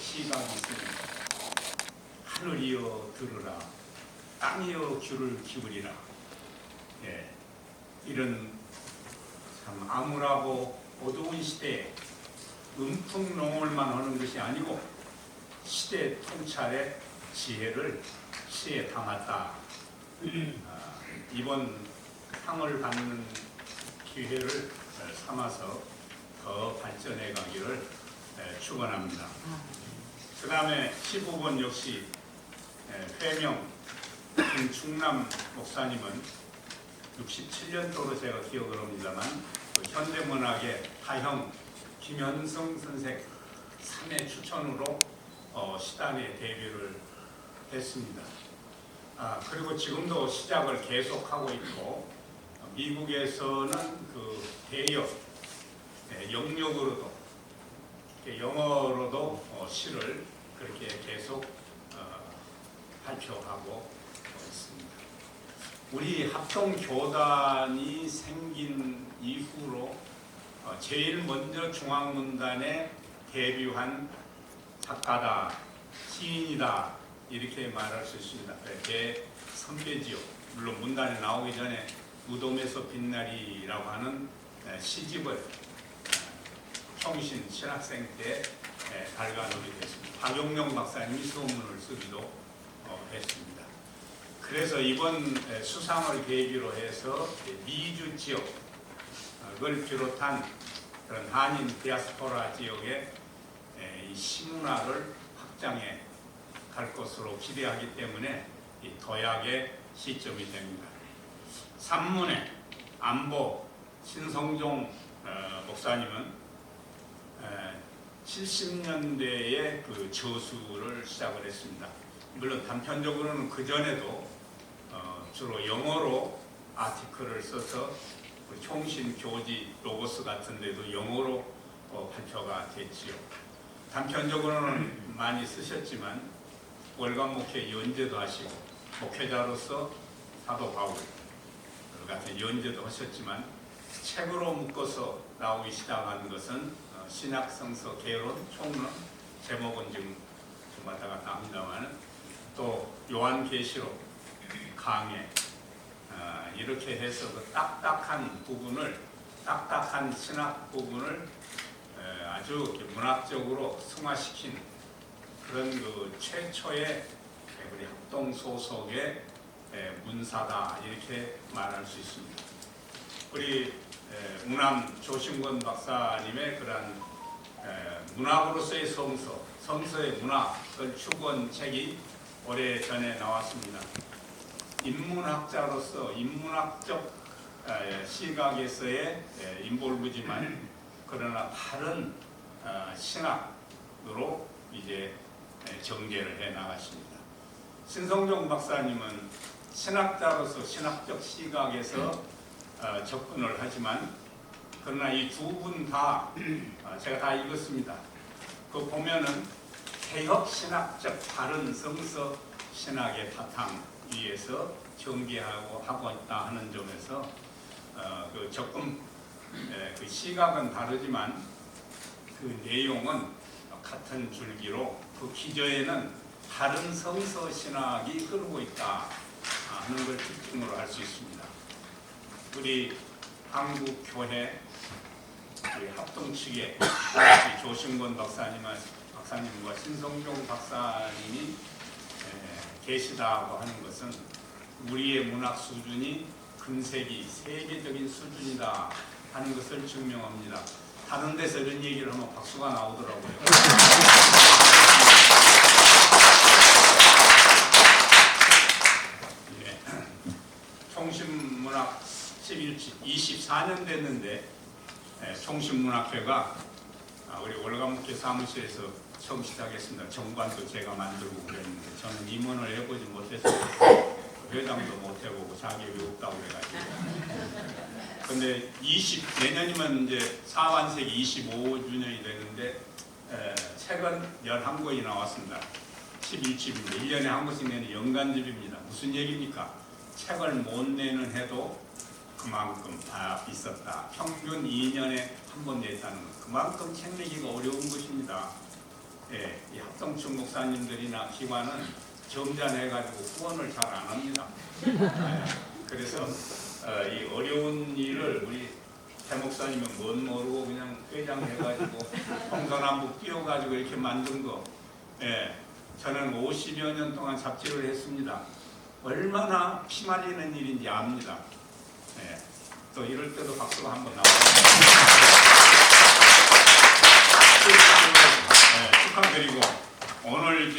시각이 있습니다. 하늘이여 들으라 땅이여 귀를 기울이라 예, 이런 참 암울하고 어두운 시대에 음풍농월만 하는 것이 아니고 시대 통찰의 지혜를 시에 담았다. 아, 이번 상을 받는 기회를 삼아서 더 발전해 가기를 에, 축원합니다. 그 다음에 15번 역시 에, 회명 김충남 목사님은 67년도로 제가 기억을 합니다만 그 현대문학의 하형 김현성 선생 3회 추천으로 어, 시단에 데뷔를 했습니다. 아, 그리고 지금도 시작을 계속하고 있고 어, 미국에서는 그 대역 네, 영역으로도 영어로도 어, 시를 그렇게 계속 어, 발표하고 어, 있습니다. 우리 합동 교단이 생긴 이후로 어, 제일 먼저 중앙문단에 데뷔한 작가다, 시인이다 이렇게 말할 수 있습니다. 네, 제 선배지요. 물론 문단에 나오기 전에 무덤에서 빛나리라고 하는 에, 시집을 에, 총신 신학생 때 에, 발간하게 됐습니다. 박용명 박사님이 소문을 쓰기도 어, 했습니다. 그래서 이번 에, 수상을 계기로 해서 미주 지역을 비롯한 그런 한인 디아스포라 지역의 시문화를 확장해 갈 것으로 기대하기 때문에 이 도약의 시점이 됩니다. 산문의 안보 신성종 어, 목사님은 70년대에 그 저수를 시작을 했습니다. 물론 단편적으로는 그 전에도 어, 주로 영어로 아티클을 써서 그 총신 교지 로고스 같은 데도 영어로 어, 발표가 됐지요. 단편적으로는 많이 쓰셨지만 월간 목회 연재도 하시고 목회자로서 사도 바울 같은 연재도 하셨지만 책으로 묶어서 나오기 시작한 것은 어, 신학성서 개론 총론 제목은 지금 좀 왔다 갔다 합니다만 또 요한계시록 강해 어, 이렇게 해서 그 딱딱한 부분을 딱딱한 신학 부분을 에, 아주 문학적으로 승화시킨 그런 그 최초의 우리 합동 소속의 에, 문사다 이렇게 말할 수 있습니다. 우리 에, 문암 조신권 박사님의 그러한 에, 문학으로서의 성서, 성서의 문학을 추구한 책이 오래 전에 나왔습니다. 인문학자로서 인문학적 에, 시각에서의 에, 인볼브지만 그러나 다른 어, 신학으로 이제 에, 전개를 해 나가십니다. 신성종 박사님은 신학자로서 신학적 시각에서 어, 접근을 하지만 그러나 이 두 분 다 제가 다 읽었습니다. 그 보면은 개혁 신학적 바른 성서 신학의 바탕 위에서 전개하고 하고 있다 하는 점에서 어, 그 접근 에, 그 시각은 다르지만 그 내용은 같은 줄기로 그 기저에는 다른 성서 신학이 흐르고 있다 하는 걸 특징으로 알 수 있습니다. 우리 한국 교회 우리 합동 측에 조신권 박사님과 박사님과 신성종 박사님이 에, 계시다고 하는 것은 우리의 문학 수준이 금세기 세계적인 수준이다 하는 것을 증명합니다. 다른 데서 이런 얘기를 하면 박수가 나오더라고요. 예. 총신문학 11, 24년 됐는데 예, 총신문학회가 아, 우리 월간목회 사무실에서 처음 시작했습니다. 정관도 제가 만들고 그랬는데 저는 임원을 해보지 못했어요. 회장도 못 해보고 자격이 없다고 그래가지고. 근데 20 내년이면 이제 사완세기 25주년이 되는데 에, 책은 11권이 나왔습니다. 11집입니다. 1년에 한 권씩 내는 연간집입니다. 무슨 얘기입니까? 책을 못 내는 해도 그만큼 다 있었다. 평균 2년에 한 번 냈다는 것. 그만큼 책 내기가 어려운 것입니다. 예, 이 성춘 목사님들이나 기관은 점잖해가지고 후원을 잘 안 합니다. 예, 그래서 어, 이 어려운 일을 우리 태 목사님은 뭔 모르고 그냥 회장해가지고 동서남북 뛰어가지고 이렇게 만든 거. 예, 저는 50여 년 동안 잡지를 했습니다. 얼마나 피말리는 일인지 압니다. 예. 또 이럴 때도 박수가 한번 나와요. 네. 예. 축하드리고 오늘 이제